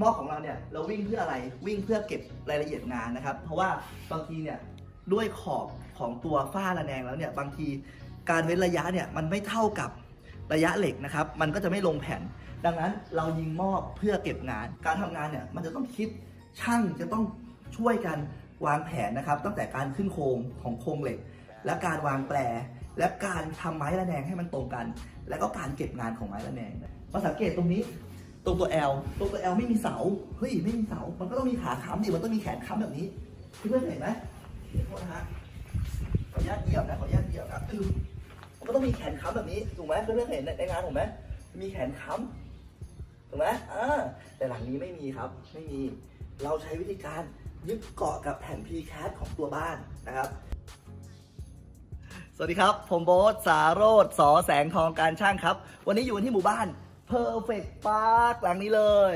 ม้อของเราเนี่ยเราวิ่งเพื่ออะไรวิ่งเพื่อเก็บรายละเอียดงานนะครับ เพราะว่าบางทีเนี่ยด้วยขอบของตัวฝ้าระแนงแล้วเนี่ยบางทีการเว้นระยะเนี่ยมันไม่เท่ากับระยะเหล็กนะครับ มันก็จะไม่ลงแผ่น ดังนั้นเรายิงม้อเพื่อเก็บงาน การทำงานเนี่ยมันจะต้องคิดช่างจะต้องช่วยกันวางแผนนะครับ ตั้งแต่การขึ้นโครงของโครงเหล็ก และการวางแปร และการทำไม้ระแนงให้มันตรงกัน แล้วก็การเก็บงานของไม้ระแนงมาสังเกตตรงนี้ ตรงตัว L ตรงตัว L ไม่มีเสา เฮ้ย ไม่มีเสา มันก็ต้องมีขาค้ำดิ มันต้องมีแขนค้ำแบบนี้เพื่อนเห็นไหมเดี๋ยวโทษนะฮะ ขออนุญาตเหยียบนะ ขออนุญาตเหยียบนะคือมันก็ต้องมีแขนค้ำแบบนี้ ถูกไหมเพื่อนๆเห็นในงานผมไหมมีแขนค้ำถูกไหมอ่า แต่หลังนี้ไม่มีครับ ไม่มี เราใช้วิธีการยึดเกาะกับแผ่น p c a t ของตัวบ้านนะครับสวัสดีครับ ผมโบ๊ทสาโรธสอแสงทองการช่างครับ วันนี้อยู่ที่หมู่บ้าน Perfect Park หลังนี้เลย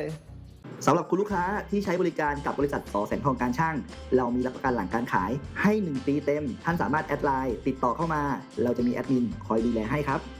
สำหรับคุณลูกค้าที่ใช้บริการกับบริษัทสอแสงทองการช่าง เรามีรับประกันหลังการขายให้ 1 ปีเต็ม ท่านสามารถแอดไลน์ติดต่อเข้ามา เราจะมีแอดมินคอยดูแลให้ครับ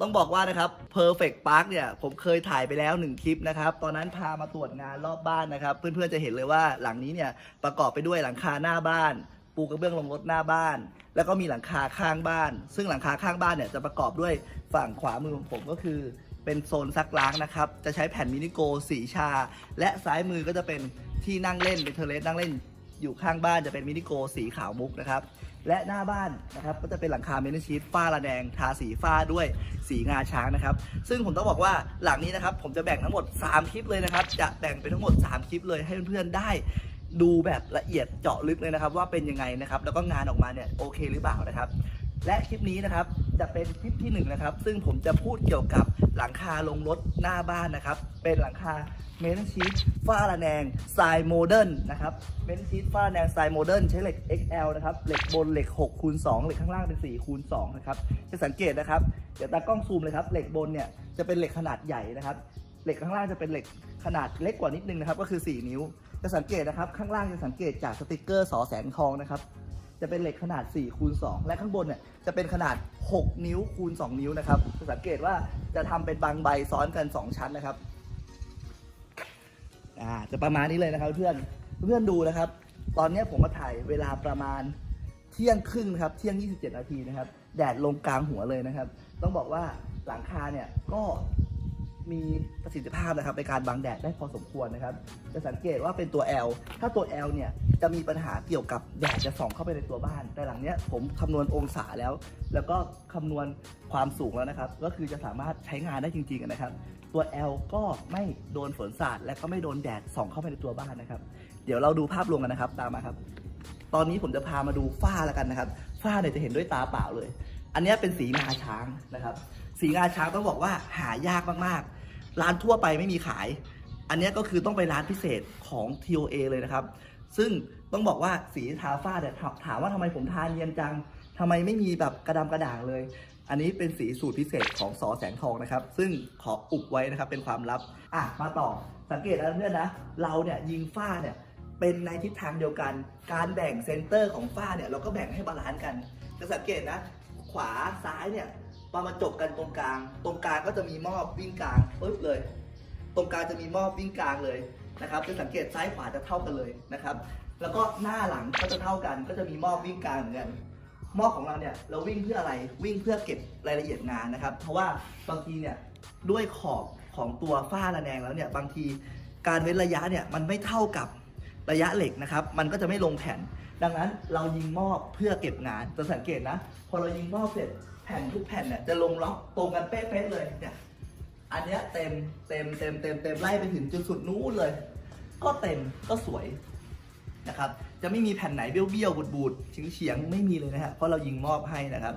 ต้องบอกว่านะครับ Perfect Park เนี่ยผมเคยถ่ายไปแล้ว 1 คลิปนะครับ ตอนนั้นพามาตรวจงานรอบบ้านนะครับ เพื่อนๆจะเห็นเลยว่าหลังนี้เนี่ยประกอบไปด้วยหลังคาหน้าบ้าน ปูกระเบื้องลงรถหน้าบ้าน แล้วก็มีหลังคาข้างบ้าน ซึ่งหลังคาข้างบ้านเนี่ยจะประกอบด้วยฝั่งขวามือของผมก็คือเป็นโซนซักล้างนะครับ จะใช้แผ่นมินิโกสีชา และซ้ายมือก็จะเป็นที่นั่งเล่นเป็นเทเลสนั่งเล่น อยู่ข้างบ้านจะเป็นมินิโกสีขาวมุกนะครับ และหน้าบ้านนะครับก็จะเป็นหลังคาเมนชีตฝ้าระแดงทาสีฝ้าด้วยสีงาช้างนะครับ ซึ่งผมต้องบอกว่าหลังนี้นะครับ ผมจะแบ่งทั้งหมด 3 คลิปเลยนะครับ จะแบ่งเป็นทั้งหมด 3 คลิปเลยให้เพื่อนๆได้ดูแบบละเอียดเจาะลึกเลยนะครับ ว่าเป็นยังไงนะครับ แล้วก็งานออกมาเนี่ยโอเคหรือเปล่านะครับ และคลิปนี้นะครับจะเป็นคลิปที่หนึ่งนะครับ ซึ่งผมจะพูดเกี่ยวกับหลังคาลงรถหน้าบ้านนะครับ เป็นหลังคาเมนชีตฝ้าระแนงสไตล์โมเดิร์นนะครับเมนชีตฝ้าระแนงสไตล์โมเดิร์นใช้เหล็ก XL นะครับเหล็กบนเหล็ก6คูณ2เหล็กข้างล่างเป็น4คูณ2นะครับจะสังเกตนะครับเดี๋ยวตากล้องซูมเลยครับเหล็กบนเนี่ยจะเป็นเหล็กขนาดใหญ่นะครับเหล็กข้างล่างจะเป็นเหล็กขนาดเล็กกว่านิดนึงนะครับก็คือ 4 นิ้ว จะสังเกตนะครับข้างล่างจะสังเกตจากสติกเกอร์สอแสงทองนะครับ จะเป็นเหล็กขนาด4คูณ2และข้างบนเนี่ยจะเป็นขนาด 6 นิ้วคูณ 2 นิ้วนะครับจะสังเกตว่าจะทำเป็นบางใบซ้อนกัน 2 ชั้นนะครับอ่าจะประมาณนี้เลยนะครับเพื่อนเพื่อนดูนะครับ ตอนนี้ผมมาถ่ายเวลาประมาณเที่ยงครึ่งครับเที่ยง 27 นาทีนะครับ แดดลงกลางหัวเลยนะครับ ต้องบอกว่าหลังคาเนี่ยก็ มีประสิทธิภาพนะครับในการบังแดดได้พอสมควรนะครับ จะสังเกตว่าเป็นตัว L ถ้าตัว L เนี่ยจะมีปัญหาเกี่ยวกับแดดจะส่องเข้าไปในตัวบ้าน แต่หลังเนี้ยผมคำนวณองศาแล้ว แล้วก็คำนวณความสูงแล้วนะครับ ก็คือจะสามารถใช้งานได้จริงๆนะครับ ตัว L ก็ไม่โดนฝนสาดและก็ไม่โดนแดดส่องเข้าไปในตัวบ้านนะครับ เดี๋ยวเราดูภาพรวมกันนะครับ ตามมาครับ ตอนนี้ผมจะพามาดูฝ้าแล้วกันนะครับ ฝ้าเนี่ยจะเห็นด้วยตาเปล่าเลย อันนี้เป็นสีงาช้างนะครับ สีงาช้างต้องบอกว่าหายากมากๆ ร้านทั่วไปไม่มีขาย อันนี้ก็คือต้องไปร้านพิเศษของ TOA เลยนะครับ ซึ่งต้องบอกว่าสีทาฝ้าเนี่ยถามถามว่าทำไมผมทาเนียนจังทำไมไม่มีแบบกระดำกระด่างเลย อันนี้เป็นสีสูตรพิเศษของสอแสงทองนะครับ ซึ่งขออุบไว้นะครับเป็นความลับ อะ มาต่อ สังเกตนะเพื่อนนะ เราเนี่ยยิงฝ้าเนี่ยเป็นในทิศทางเดียวกัน การแบ่งเซนเตอร์ของฝ้าเนี่ยเราก็แบ่งให้บาลานซ์กัน จะสังเกตนะ ขวาซ้ายเนี่ย มามาจบกันตรงกลาง ตรงกลางก็จะมีม้อวิ่งกลางปึ๊บเลย ตรงกลางจะมีม้อวิ่งกลางเลยนะครับจะสังเกตซ้ายขวาจะเท่ากันเลยนะครับ แล้วก็หน้าหลังก็จะเท่ากัน ก็จะมีม้อวิ่งกลางเหมือนกันม้อของเราเนี่ยเราวิ่งเพื่ออะไรวิ่งเพื่อเก็บรายละเอียดงานนะครับ เพราะว่าบางทีเนี่ยด้วยขอบของตัวฝ้าระแนงแล้วเนี่ยบางทีการเว้นระยะเนี่ยมันไม่เท่ากับระยะเหล็กนะครับ มันก็จะไม่ลงแผ่น ดังนั้นเรายิงม้อเพื่อเก็บงานจะสังเกตนะ พอเรายิงม้อเสร็จแผ่นทุกแผ่นเนี่ยจะลงล็อกตรงกันเป๊ะๆเลยเนี่ยอันเนี้ยเต็มเต็มเต็มเต็มเต็มไล่ไปถึงจุดสุดนู้นเลย ก็เต็มก็สวยนะครับจะไม่มีแผ่นไหนเบี้ยวๆบูดๆเฉียงๆไม่มีเลยนะฮะเพราะเรายิงมอบให้นะครับ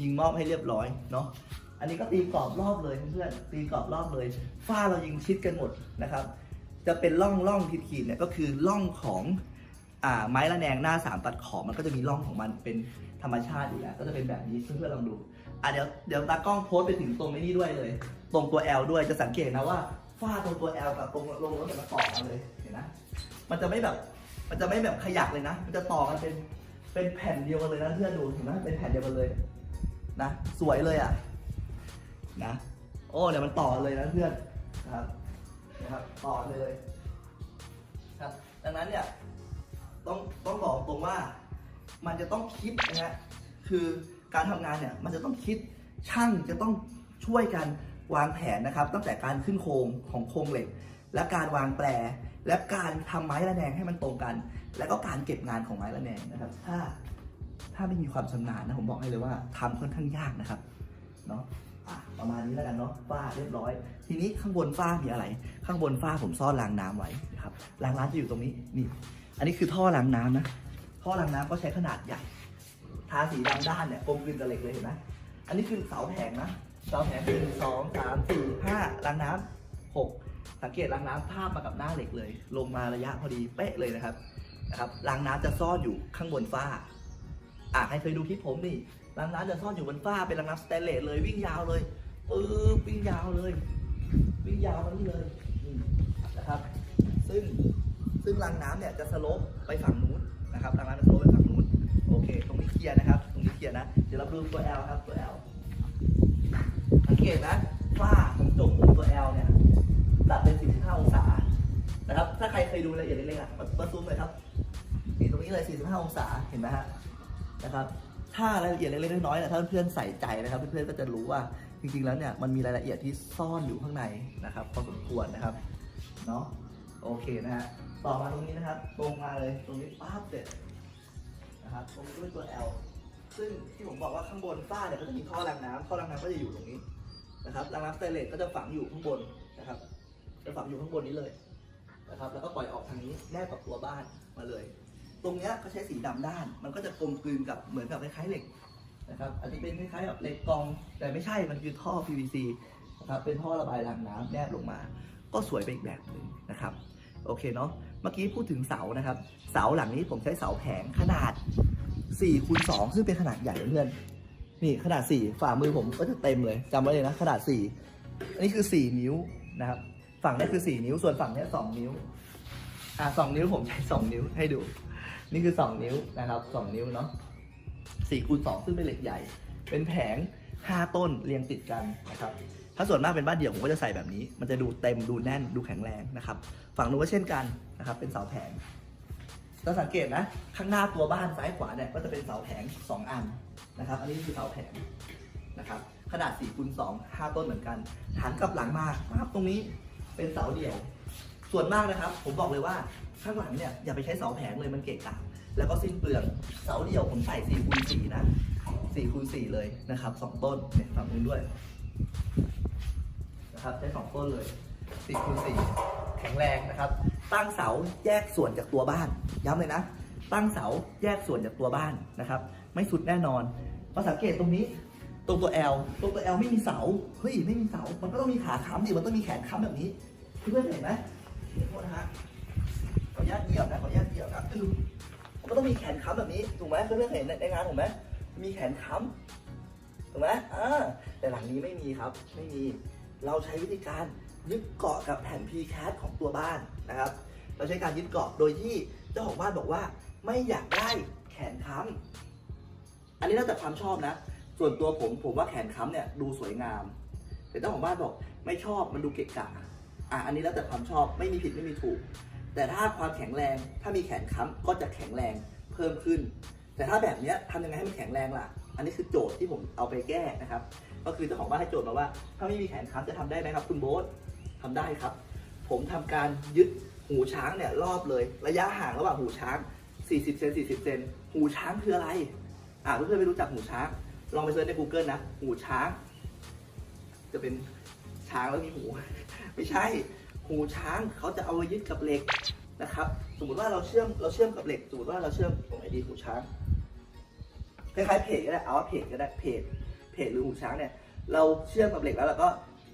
ยิงมอบให้เรียบร้อยเนาะอันนี้ก็ตีกรอบรอบเลยเพื่อนตีกรอบรอบเลยฝ้าเรายิงชิดกันหมดนะครับ จะเป็นร่องร่องขีดๆเนี่ยก็คือร่องของ อ่าไม้ระแนงหน้าสามตัดขอบมันก็จะมีร่องของมันเป็นธรรมชาติอยู่แล้วก็จะเป็นแบบนี้เพื่อนๆลองดูอะเดี๋ยวเดี๋ยวตากล้องโพสไปถึงตรงนี้ด้วยเลย ตรงตัว L ด้วยจะสังเกตนะว่าฝ้าตรงตัว L กับตรงลงรถเนี่ยมันต่อกันเลยเห็นนะมันจะไม่แบบมันจะไม่แบบขยักเลยนะ มันจะต่อกันเป็นเป็นแผ่นเดียวกันเลยนะเพื่อนดูเห็นไหมเป็นแผ่นเดียวกันเลยนะสวยเลยอะนะโอ้เดี๋ยวมันต่อเลยนะเพื่อนนะครับนะครับต่อเลยครับดังนั้นเนี่ย ต้องต้องบอกตรงว่ามันจะต้องคิดนะฮะคือการทำงานเนี่ยมันจะต้องคิดช่างจะต้องช่วยกันวางแผนนะครับ ตั้งแต่การขึ้นโครงของโครงเหล็ก และการวางแปร และการทำไม้ระแนงให้มันตรงกัน แล้วก็การเก็บงานของไม้ระแนงนะครับ ถ้าถ้าไม่มีความชำนาญนะผมบอกให้เลยว่าทำค่อนข้างยากนะครับเนาะอะประมาณนี้แล้วกันเนาะฝ้าเรียบร้อย ทีนี้ข้างบนฝ้ามีอะไร ข้างบนฝ้าผมซ่อนรางน้ำไว้นะครับรางน้ำจะอยู่ตรงนี้นี่ อันนี้คือท่อรางน้ำนะ ท่อรางน้ำก็ใช้ขนาดใหญ่ ทาสีดำด้านเนี่ยกลมกลืนกับเหล็กเลยเห็นไหมอันนี้คือเสาแผงนะ เสาแผงหนึ่งสองสามสี่ห้ารางน้ำหกสังเกตรางน้ำทาบมากับหน้าเหล็กเลย ลงมาระยะพอดีเป๊ะเลยนะครับ นะครับรางน้ำจะซ่อนอยู่ข้างบนฝ้า อะใครเคยดูคลิปผมนี่รางน้ำจะซ่อนอยู่บนฝ้าเป็นรางน้ำสแตนเลสเลยวิ่งยาวเลยปึ๊บวิ่งยาวเลย วิ่งยาวมานี่เลยนะครับ ซึ่ง ซึ่งรางน้ำเนี่ยจะสโลปไปฝั่งนู้นนะครับรางน้ำจะสโลปไปฝั่งนู้นโอเค ตรงนี้เคลียร์นะครับ ตรงนี้เคลียร์นะ เดี๋ยวเราดูตัว L ครับตัว L สังเกตนะฝ้าของจบของตัว L เนี่ยตัดเป็น 45 องศานะครับ ถ้าใครเคยดูรายละเอียดเล็กๆอะมาซูมเลยครับนี่ตรงนี้เลย 45 องศาเห็นไหมฮะนะครับถ้ารายละเอียดเล็กๆน้อยๆเนี่ยถ้าเพื่อนๆใส่ใจนะครับ เพื่อนๆก็จะรู้ว่าจริงๆแล้วเนี่ยมันมีรายละเอียดที่ซ่อนอยู่ข้างในนะครับพอสมควรนะครับเนาะโอเคนะฮะ ต่อมาตรงนี้นะครับ ตรงมาเลยตรงนี้ป้าบเสร็จนะครับตรงนี้ด้วยตัว L ซึ่งที่ผมบอกว่าข้างบนฝ้าเนี่ยก็จะมีท่อรางน้ำท่อรางน้ำก็จะอยู่ตรงนี้นะครับรางน้ำสเตเลสก็จะฝังอยู่ข้างบนนะครับ จะฝังอยู่ข้างบนนี้เลยนะครับ แล้วก็ปล่อยออกทางนี้แนบกับตัวบ้านมาเลย ตรงเนี้ยก็ใช้สีดำด้าน มันก็จะกลมกลืนกับเหมือนกับคล้ายๆเหล็กนะครับ อาจจะเป็นคล้ายๆแบบเหล็กกอง แต่ไม่ใช่มันคือท่อ PVC นะครับเป็นท่อระบายรางน้ำแนบลงมา ก็สวยไปอีกแบบหนึ่งนะครับ โอเคเนาะ มื่อกี้พูดถึงเสานะครับ เสาหลังนี้ผมใช้เสาแผงขนาด4คูณ2ซึ่งเป็นขนาดใหญ่เพื่อนนี่ขนาด 4 ฝ่ามือผมก็จะเต็มเลยจำไว้เลยนะ ขนาด 4 อันนี้คือ 4 นิ้วนะครับ ฝั่งนี้คือ 4 นิ้วส่วนฝั่งนี้2นิ้วอ่า2นิ้วผมใช้2นิ้วให้ดู นี่คือ 2 นิ้วนะครับ 2 นิ้วเนาะ4คูณ2ซึ่งเป็นเหล็กใหญ่ เป็นแผง 5 ต้นเรียงติดกันนะครับ ถ้าส่วนมากเป็นบ้านเดี่ยวผมก็จะใส่แบบนี้ มันจะดูเต็มดูแน่นดูแข็งแรงนะครับ ฝั่งนู้นก็เช่นกันนะครับ เป็นเสาแผงถ้าสังเกตนะ ข้างหน้าตัวบ้านซ้ายขวาเนี่ยก็จะเป็นเสาแผง 2 อันนะครับ อันนี้คือเสาแผงนะครับ ขนาด4คูณ2 5 ต้นเหมือนกันหันกลับหลังมาปั๊บตรงนี้เป็นเสาเดี่ยว ส่วนมากนะครับ ผมบอกเลยว่าข้างหลังเนี่ยอย่าไปใช้เสาแผงเลยมันเกะกะแล้วก็สิ้นเปลืองเสาเดี่ยวผมใส่4คูณ4นะ4คูณ4เลยนะครับสองต้นเนี่ยฝั่งนู้นด้วย นะครับใช้สองต้นเลย4คูณ4แข็งแรงนะครับ ตั้งเสาแยกส่วนจากตัวบ้าน ย้ำเลยนะ ตั้งเสาแยกส่วนจากตัวบ้านนะครับ ไม่สุดแน่นอนมาสังเกตตรงนี้ตรงตัว L ตรงตัว L ไม่มีเสาเฮ้ยไม่มีเสา มันก็ต้องมีขาค้ำดิมันต้องมีแขนค้ำแบบนี้เพื่อนเห็นไหมเดี๋ยวโทษนะฮะขออนุญาตเหยียบนะขออนุญาตเหยียบนะอืมมันก็ต้องมีแขนค้ำแบบนี้ถูกไหมเพื่อนเห็นในงานผมไหมมีแขนค้ำถูกไหมอ่าแต่หลังนี้ไม่มีครับไม่มี เราใช้วิธีการยึดเกาะกับแผ่น PCAT ของตัวบ้านนะครับ เราใช้การยึดเกาะโดยที่เจ้าของบ้านบอกว่าไม่อยากได้แขนค้ำอันนี้แล้วแต่ความชอบนะ ส่วนตัวผมผมว่าแขนค้ำเนี่ยดูสวยงาม แต่เจ้าของบ้านบอกไม่ชอบมันดูเกะกะอะอันนี้แล้วแต่ความชอบไม่มีผิดไม่มีถูก แต่ถ้าความแข็งแรงถ้ามีแขนค้ำก็จะแข็งแรงเพิ่มขึ้น แต่ถ้าแบบนี้ทำยังไงให้มันแข็งแรงล่ะ อันนี้คือโจทย์ที่ผมเอาไปแก้นะครับ ก็คือเจ้าของบ้านให้โจทย์มาว่า ถ้าไม่มีแขนค้ำจะทำได้ไหมครับ คุณโบ๊ททำได้ครับ ผมทำการยึดหูช้างเนี่ยรอบเลย ระยะห่างระหว่างหูช้าง 40 เซน 40 เซน หูช้างคืออะไร อ่าเพื่อนๆไม่รู้จักหูช้าง ลองไปเซิร์ชใน Google นะ หูช้าง จะเป็นช้างแล้วมีหู ไม่ใช่ หูช้างเขาจะเอาไว้ยึดกับเหล็กนะครับ สมมติว่าเราเชื่อมเราเชื่อมกับเหล็ก สมมติว่าเราเชื่อมตรงไหนดีหูช้าง คล้ายๆเพจก็ได้ เอาว่าเพจก็ได้ เพจ เพจหรือหูช้างเนี่ยเราเชื่อมกับเหล็กแล้วเราก็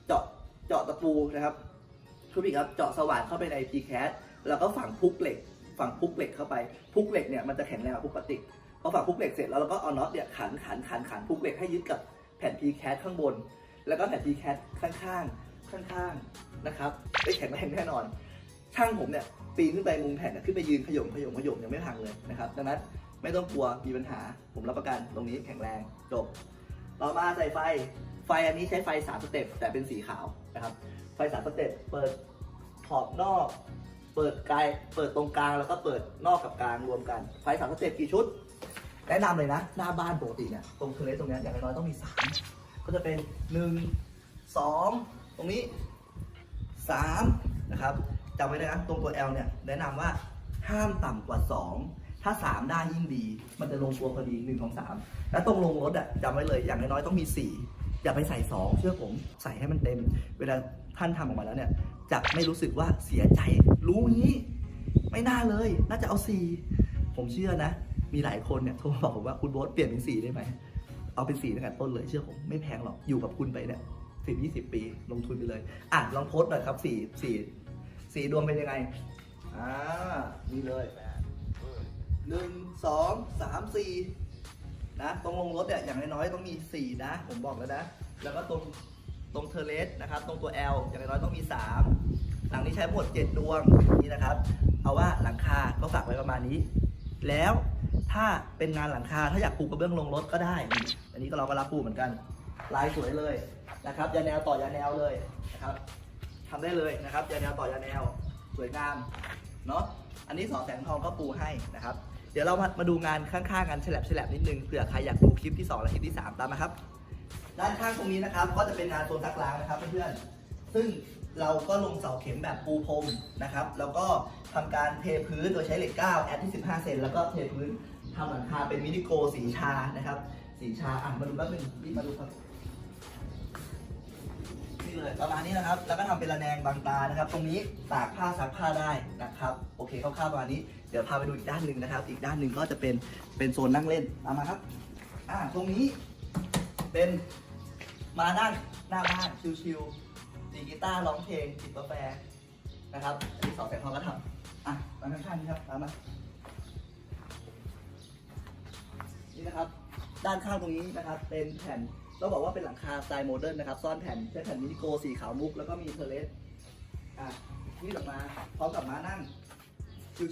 เจาะเจาะตะปูนะครับทุบอีกครับเจาะสว่านเข้าไปใน p c a t แล้วก็ฝังพุกเหล็กฝังพุกเหล็กเข้าไปพุกเหล็กเนี่ยมันจะแข็งแรงกว่าพุกพลาสติกพอฝังพุกเหล็กเสร็จแล้วเราก็เอาน็อตเนี่ยขันขันขันขันพุกเหล็กให้ยึดกับแผ่นพีแคสข้างบน แล้วก็แผ่นพีแคสข้างข้างข้างข้างๆนะครับได้แข็งแรงแน่นอน ช่างผมเนี่ยปีนขึ้นไปมุมแผ่นขึ้นไปยืนขยมขยมขยมยังไม่พังเลยนะครับดังนั้นไม่ต้องกลัวมีปัญหาผมรับประกันตรงนี้แข็งแรงจบ ต่อมาใส่ไฟ ไฟอันนี้ใช้ไฟสามสเต็ปแต่เป็นสีขาวนะครับ ไฟสามสเต็ปเปิดขอบนอก เปิดไกลเปิดตรงกลางแล้วก็เปิดนอกกับกลางรวมกัน ไฟสามสเต็ปกี่ชุด แนะนำเลยนะ หน้าบ้านปกติเนี่ยตรงเทเลสตรงนี้อย่างน้อยๆต้องมีสามก็จะเป็นหนึ่งสองตรงนี้สามนะครับจำไว้นะตรงตัว L เนี่ยแนะนำว่าห้ามต่ำกว่า 2 ถ้า 3 ได้ยิ่งดี มันจะลงตัวพอดี1 2 3แล้วตรงลงรถอะจำไว้เลยอย่างน้อยๆต้องมี 4 อย่าไปใส่ 2 เชื่อผมใส่ให้มันเต็ม เวลาท่านทำออกมาแล้วเนี่ยจะไม่รู้สึกว่าเสียใจรู้งี้ ไม่น่าเลย น่าจะเอา 4 ผมเชื่อนะ มีหลายคนเนี่ยโทรมาบอกผมว่าคุณโบ๊ทเปลี่ยนเป็นสีได้ไหมเอาเป็นสีตั้งแต่ต้นเลยเชื่อผมไม่แพงหรอกอยู่กับคุณไปเนี่ยสิบยี่สิบปีลงทุนไปเลยอะลองโพสต์หน่อยครับสีสีสีดวงเป็นยังไงอ่านี่เลย หนึ่งสองสามสี่นะตรงลงรถเนี่ยอย่างน้อยๆต้องมีสี่นะผมบอกแล้วนะ แล้วก็ตรงตรงเทเลสนะครับตรงตัว L อย่างน้อยต้องมีสามหลังนี้ใช้หมดเจ็ดดวงนี่นะครับ เอาว่าหลังคาก็ฝากไว้ประมาณนี้ แล้วถ้าเป็นงานหลังคาถ้าอยากปูกระเบื้องลงรถก็ได้ อันนี้ก็เราก็รับปูเหมือนกัน ลายสวยเลยนะครับยาแนวต่อยาแนวเลยนะครับทำได้เลยนะครับยาแนวต่อยาแนวสวยงามเนาะอันนี้สองแสงทองก็ปูให้นะครับ เดี๋ยวเรามามาดูงานข้างๆกันฉลับฉลับนิดนึงเผื่อใครอยากดูคลิปที่ 2 และคลิปที่ 3 ตามมาครับ ด้านข้างตรงนี้นะครับ ก็จะเป็นงานโซนซักล้างนะครับเพื่อนๆซึ่งเราก็ลงเสาเข็มแบบปูพรมนะครับ แล้วก็ทำการเทพื้นโดยใช้เหล็ก9แอดที่ 15 เซนแล้วก็เทพื้นทำหลังคาเป็นมินิโกสีชานะครับ สีชาอะมาดูแป๊บนึงรีบมาดูครับนี่เลยประมาณนี้นะครับ แล้วก็ทำเป็นระแนงบางตานะครับ ตรงนี้ตากผ้าซักผ้าได้นะครับ โอเคคร่าวๆประมาณนี้ เดี๋ยวพาไปดูอีกด้านหนึ่งนะครับ อีกด้านหนึ่งก็จะเป็นเป็นโซนนั่งเล่นตามมาครับ อ่าตรงนี้เป็นมานั่งหน้าบ้านชิวๆดีกีตาร์ร้องเพลงจิบกาแฟนะครับอันนี้สองแสงทองก็ทำอะมาข้างๆนี้ครับตามมานี่นะครับ ด้านข้างตรงนี้นะครับ เป็นแผ่นต้องบอกว่าเป็นหลังคาสไตล์โมเดิร์นนะครับ ซ่อนแผ่นใช้แผ่นมินิโกสีขาวมุกแล้วก็มีเทเลสอะนี่ออกมาพร้อมกับม้านั่ง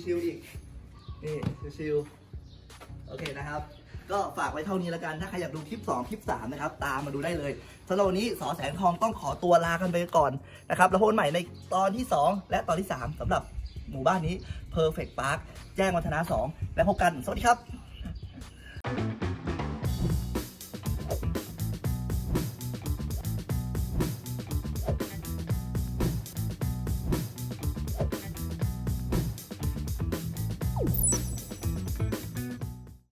ชิวๆอีก นี่ชิวๆโอเคนะครับ ก็ฝากไว้เท่านี้แล้วกัน ถ้าใครอยากดูคลิป 2 คลิป 3 นะครับ ตามมาดูได้เลยสำหรับวันนี้สอแสงทองต้องขอตัวลากันไปก่อนนะครับ แล้วพบกันใหม่ในตอนที่ 2 และตอนที่ 3สำหรับหมู่บ้านนี้ Perfect Park แจ้งวัฒนะ 2 และพบกัน สวัสดีครับ